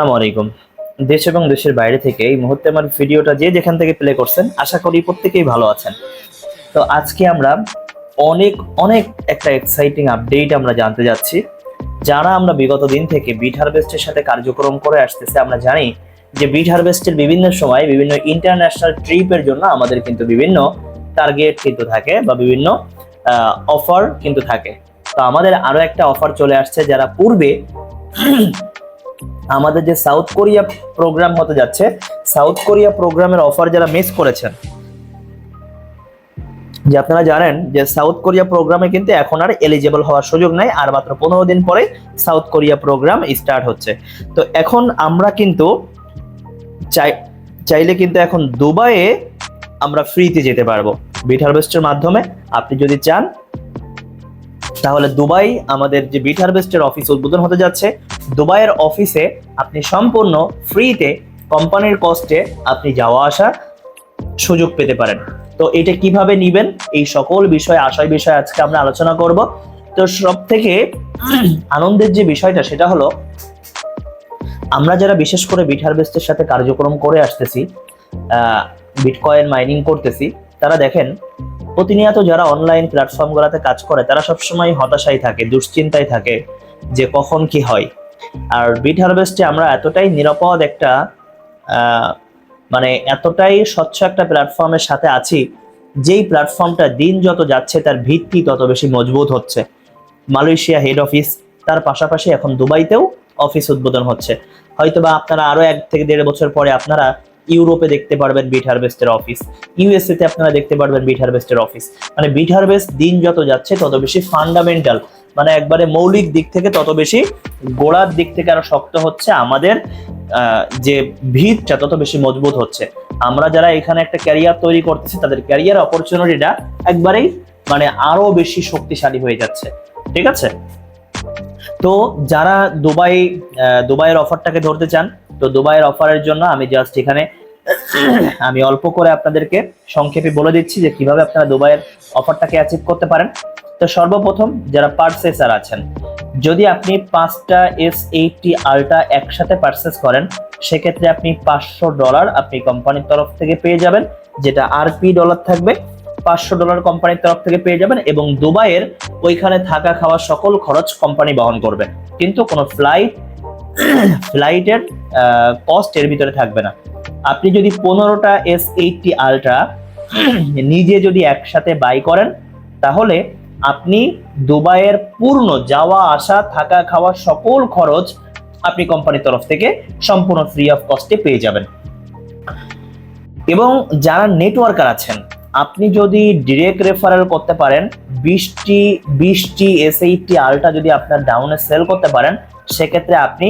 আসসালামু আলাইকুম। দেশ এবং দেশের বাইরে থেকে এই মুহূর্তে আমার ভিডিওটা যে যেখান থেকে প্লে করছেন, আশা করি প্রত্যেকেই ভালো আছেন। তো আজকে আমরা অনেক অনেক একটা এক্সাইটিং আপডেট আমরা জানতে যাচ্ছি। যারা আমরা বিগত দিন থেকে বিট হারভেস্টের সাথে কার্যক্রম করে আসতেছে, আমরা জানি যে বিট হারভেস্টের বিভিন্ন সময় বিভিন্ন ইন্টারন্যাশনাল ট্রিপের জন্য আমাদের কিন্তু বিভিন্ন টার্গেট কিন্তু থাকে বা বিভিন্ন অফার কিন্তু থাকে। তো আমাদের আরও একটা অফার চলে আসছে, যারা পূর্বে আমাদের যে সাউথ কোরিয়া প্রোগ্রাম হতে যাচ্ছে সাউথ কোরিয়া প্রোগ্রামের অফার যারা মিস করেছেন, যে আপনারা জানেন যে সাউথ কোরিয়া প্রোগ্রামে কিন্তু এখন আর এলিজেবল হওয়ার সুযোগ নাই, আর মাত্র পনেরো দিন পরে সাউথ কোরিয়া প্রোগ্রাম স্টার্ট হচ্ছে। তো এখন আমরা কিন্তু চাই, চাইলে কিন্তু এখন দুবাইয়ে আমরা ফ্রিতে যেতে পারব। বিট হারভেস্টের মাধ্যমে। আপনি যদি চান তাহলে দুবাই আমাদের যে বিট হারভেস্টের অফিস উদ্বোধন হতে যাচ্ছে, দুবাইয়ের অফিসে আপনি সম্পূর্ণ ফ্রিতে কোম্পানির কস্টে আপনি যাওয়া আসা সুযোগ পেতে পারেন। তো এটা কীভাবে নিবেন? এই সকল বিষয়, আশয় বিষয় আজকে আমরা আলোচনা করব। তো সব থেকে আনন্দের যে বিষয়টা সেটা হলো, আমরা যারা বিশেষ করে বিট হারভেস্টের সাথে কার্যক্রম করে আসতেছি বিটকয়েন মাইনিং করতেছি, তারা দেখেন প্রতিনিয়ত যারা অনলাইন প্ল্যাটফর্মগুলোতে কাজ করে, তারা সবসময় হতাশায় থাকে, দুশ্চিন্তায় থাকে যে কখন কি হয়। আর বিট হারভেস্টে আমরা এতটাই নিরাপদ একটা মানে এতটাই স্বচ্ছ একটা প্ল্যাটফর্মের সাথে আছি, যেই প্ল্যাটফর্মটা দিন যত যাচ্ছে তার ভিত্তি তত বেশি মজবুত হচ্ছে। মালয়েশিয়া হেড অফিস তার পাশাপাশি এখন দুবাইতেও অফিস উদ্বোধন হচ্ছে। হয়তোবা আপনারা আরও এক থেকে দেড় বছর পরে আপনারা ইউরোপে দেখতে পারবেন বিট হারভেস্টের অফিস ইউএসএ তে আপনারা দেখতে পারবেন বিট হারভেস্টের অফিস। মানে বিট হারভেস্ট দিন যত যাচ্ছে, তত বেশি ফান্ডামেন্টাল মানে একবারে মৌলিক দিক থেকে তত বেশি গোড়ার দিক থেকে আরও শক্ত হচ্ছে আমাদের যে ভিতটা তত বেশি মজবুত হচ্ছে। আমরা যারা এখানে একটা ক্যারিয়ার তৈরি করতেছি, তাদের ক্যারিয়ার অপরচুনিটিটা একবারেই মানে আরও বেশি শক্তিশালী হয়ে যাচ্ছে। ঠিক আছে? তো যারা দুবাই দুবাইয়ের অফারটাকে ধরতে চান তো দুবাইয়ের অফারের জন্য আমি জাস্ট এখানে, আমি অল্প করে আপনাদেরকে সংক্ষেপে বলে দিচ্ছি যে কীভাবে আপনারা দুবাইয়ের অফারটাকে অ্যাচিভ করতে পারেন। তো সর্বপ্রথম যারা পার্সেসার আছেন, যদি আপনি পাঁচটা এস এইটটি আলট্রা একসাথে পারচেস করেন, সেক্ষেত্রে আপনি পাঁচশো ডলার আপনি কোম্পানির তরফ থেকে পেয়ে যাবেন, যেটা আরপি ডলার থাকবে, পাঁচশো ডলার কোম্পানির তরফ থেকে পেয়ে যাবেন এবং দুবাইয়ের ওইখানে থাকা খাওয়া সকল খরচ কোম্পানি বহন করবে। কিন্তু কোনো ফ্লাইট ফ্লাইটের কস্ট এর ভিতরে থাকবে না। আপনি যদি পনেরোটা এস এইটটি আলট্রা নিজে যদি একসাথে বাই করেন, তাহলে আপনি দুবাইয়ের পূর্ণ যাওয়া, আসা, থাকা, খাওয়া সকল খরচ আপনি কোম্পানির তরফ থেকে সম্পূর্ণ ফ্রি অফ কস্টে পেয়ে যাবেন। এবং যারা নেটওয়ার্কার আছেন, আপনি যদি ডিরেক্ট রেফারেল করতে পারেন, বিশটি বিশটি এস এইটটি আলটা যদি আপনার ডাউনে সেল করতে পারেন সেক্ষেত্রে আপনি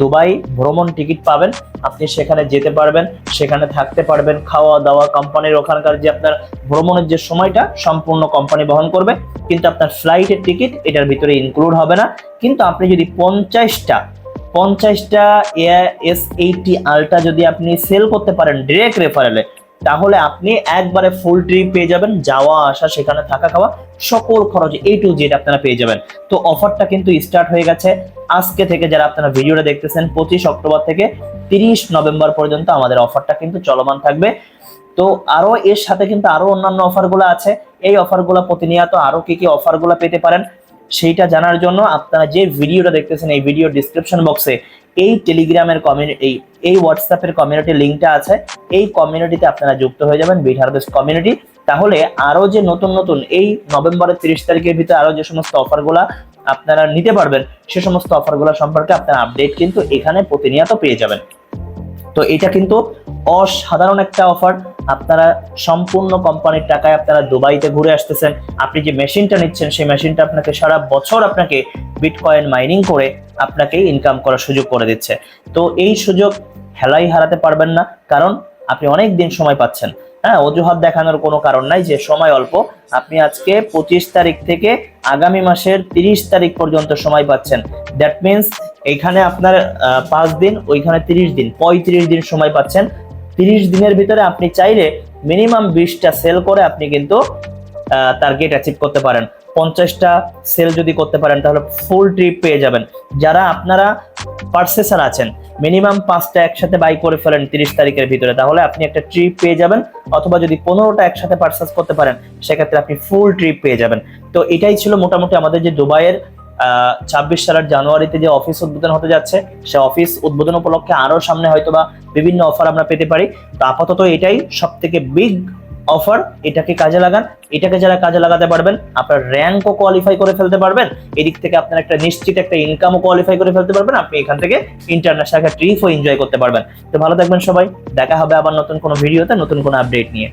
দুবাই ভ্রমণ টিকিট পাবেন, আপনি সেখানে যেতে পারবেন, সেখানে থাকতে পারবেন, খাওয়া দাওয়া কোম্পানির ওখানকার যে আপনার ভ্রমণের যে সময়টা, সম্পূর্ণ কোম্পানি বহন করবে, কিন্তু আপনার ফ্লাইটের টিকিট এটার ভিতরে ইনক্লুড হবে না, কিন্তু আপনি যদি পঞ্চাশটা পঞ্চাশটা এস এইটটি আলটা যদি আপনি সেল করতে পারেন ডিরেক্ট রেফারেলে তাহলে আপনি একবারে ফুল ট্রিপ পেয়ে যাবেন, যাওয়া, আসা, সেখানে থাকা, খাওয়া, সকল খরচ এ টু জেড আপনারা পেয়ে যাবেন। তো অফারটা কিন্তু স্টার্ট হয়ে গেছে। আজকে থেকে যারা আপনারা ভিডিওটা দেখতেছেন, পঁচিশ অক্টোবর থেকে তিরিশ নভেম্বর পর্যন্ত আমাদের অফারটা কিন্তু চলমান থাকবে। তো আরও এর সাথে কিন্তু আরও অন্যান্য অফারগুলো আছে। এই অফারগুলো প্রতিনিয়ত আরও কি কি অফারগুলো পেতে পারেন, সেইটা জানার জন্য আপনারা যে ভিডিওটা দেখতেছেন, এই ভিডিও ডিসক্রিপশন বক্সে এই টেলিগ্রামের কমিউনিটি এই এই হোয়াটসঅ্যাপের কমিউনিটি লিঙ্কটা আছে। এই কমিউনিটিতে আপনারা যুক্ত হয়ে যাবেন বিট হারভেস্ট কমিউনিটি তাহলে আরও যে নতুন নতুন, এই নভেম্বরের তিরিশ তারিখের ভিতরে আরও যে সমস্ত অফারগুলা আপনারা নিতে পারবেন, সে সমস্ত অফারগুলো সম্পর্কে আপনারা আপডেট কিন্তু এখানে প্রতিনিয়ত পেয়ে যাবেন। তো এটা কিন্তু অসাধারণ একটা অফার। আপনারা সম্পূর্ণ কোম্পানির টাকায় আপনারা দুবাইতে ঘুরে আসতেছেন, আপনি যে মেশিনটা নিচ্ছেন, সেই মেশিনটা আপনাকে সারা বছর আপনাকে বিটকয়েন মাইনিং করে আপনাকে ইনকাম করার সুযোগ করে দিচ্ছে। তো এই সুযোগ হেলাই হারাতে পারবেন না, কারণ আপনি অনেক দিন সময় পাচ্ছেন। হ্যাঁ অজুহাত দেখানোর কোনো কারণ নাই যে সময় অল্প। আপনি আজকে পঁচিশ তারিখ থেকে আগামী মাসের তিরিশ তারিখ পর্যন্ত সময় পাচ্ছেন। দ্যাট মিনস এখানে আপনার পাঁচ দিন, ওইখানে তিরিশ দিন, পঁয়ত্রিশ দিন সময় পাচ্ছেন। তিরিশ দিনের ভিতরে আপনি চাইলে মিনিমাম বিশটা সেল করে আপনি কিন্তু টার্গেট অ্যাচিভ করতে পারেন। পঞ্চাশটা সেল যদি করতে পারেন, তাহলে ফুল ট্রিপ পেয়ে যাবেন। যারা আপনারা পার্সেসার আছেন, মিনিমাম পাঁচটা একসাথে বাই করে ফেলেন তিরিশ তারিখের ভিতরে, তাহলে আপনি একটা ট্রিপ পেয়ে যাবেন। অথবা যদি পনেরোটা একসাথে পার্সেস করতে পারেন, সেক্ষেত্রে আপনি ফুল ট্রিপ পেয়ে যাবেন। তো এটাই ছিল মোটামুটি আমাদের যে দুবাইয়ের ছাব্বিশ সালের জানুয়ারিতে যে অফিস উদ্বোধন হতে যাচ্ছে, সে অফিস উদ্বোধন উপলক্ষে আরও সামনে হয়তো বা বিভিন্ন অফার আমরা পেতে পারি। তো আপাতত এটাই সব থেকে বিগ অফার এটাকে কাজে লাগান। এটাকে যারা কাজে লাগাতে পারবেন, আপনার র্যাঙ্কও কোয়ালিফাই করে ফেলতে পারবেন। এদিক থেকে আপনার একটা নিশ্চিত একটা ইনকামও কোয়ালিফাই করে ফেলতে পারবেন। আপনি এখান থেকে ইন্টারন্যাশনাল একটা ট্রিপও এনজয় করতে পারবেন। তো ভালো থাকবেন সবাই। দেখা হবে আবার নতুন কোনো ভিডিওতে নতুন কোনো আপডেট নিয়ে।